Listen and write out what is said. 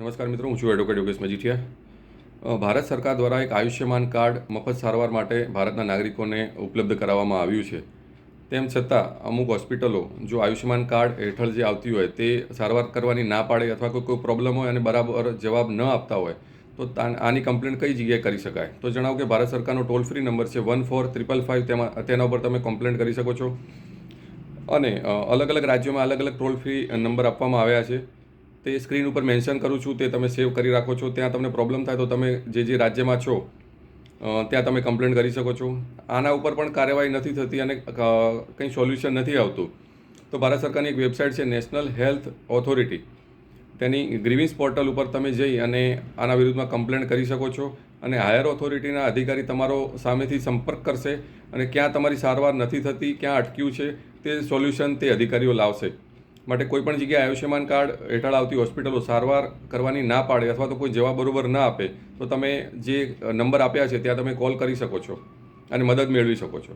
નમસ્કાર મિત્રો, હું છું એડવોકેટ યોગેશ મજીઠિયા. ભારત સરકાર દ્વારા એક આયુષ્યમાન કાર્ડ મફત સારવાર માટે ભારતના નાગરિકોને ઉપલબ્ધ કરાવવામાં આવ્યું છે. તેમ છતાં, અમુક હોસ્પિટલો જો આયુષ્યમાન કાર્ડ હેઠળ જે આવતી હોય તે સારવાર કરવાની ના પાડે અથવા કોઈ કોઈ પ્રોબ્લેમ હોય અને બરાબર જવાબ ન આપતા હોય, તો આની કમ્પ્લેન કઈ જગ્યાએ કરી શકાય? તો જણાવો કે ભારત સરકારનો ટોલ ફ્રી નંબર છે વન ફોર ત્રિપલ ફાઇવ તેમાં તેના ઉપર તમે કમ્પ્લેન કરી શકો છો. અને અલગ અલગ રાજ્યોમાં અલગ અલગ ટોલ ફ્રી નંબર આપવામાં આવ્યા છે. તે સ્ક્રીન ઉપર મેન્શન કરું છું, તે તમે સેવ કરી રાખો છો. ત્યાં તમને પ્રોબ્લેમ થાય તો તમે જે જે રાજ્યમાં છો ત્યાં તમે કમ્પ્લેન કરી શકો છો. આના ઉપર પણ કાર્યવાહી નથી થતી અને કંઈ સોલ્યુશન નથી આવતું. તો ભારત સરકારની એક વેબસાઇટ છે, નેશનલ હેલ્થ ઓથોરિટી. તેની ગ્રીવિંસ પોર્ટલ ઉપર તમે જઈ અને આના વિરુદ્ધમાં કમ્પ્લેન કરી શકો છો અને હાયર ઓથોરિટીના અધિકારી તમારો સામેથી સંપર્ક કરશે અને ક્યાં તમારી સારવાર નથી થતી, ક્યાં અટક્યું છે, તે સોલ્યુશન તે અધિકારીઓ લાવશે. માટે કોઈ પણ જગ્યાએ આયુષ્યમાન કાર્ડ હેઠળ આવતી હોસ્પિટલો સારવાર કરવાની ના પાડે અથવા તો કોઈ જવાબ બરોબર ના આપે, તો તમે જે નંબર આપ્યા છે, ત્યાં તમે કોલ કરી શકો છો અને મદદ મેળવી શકો છો.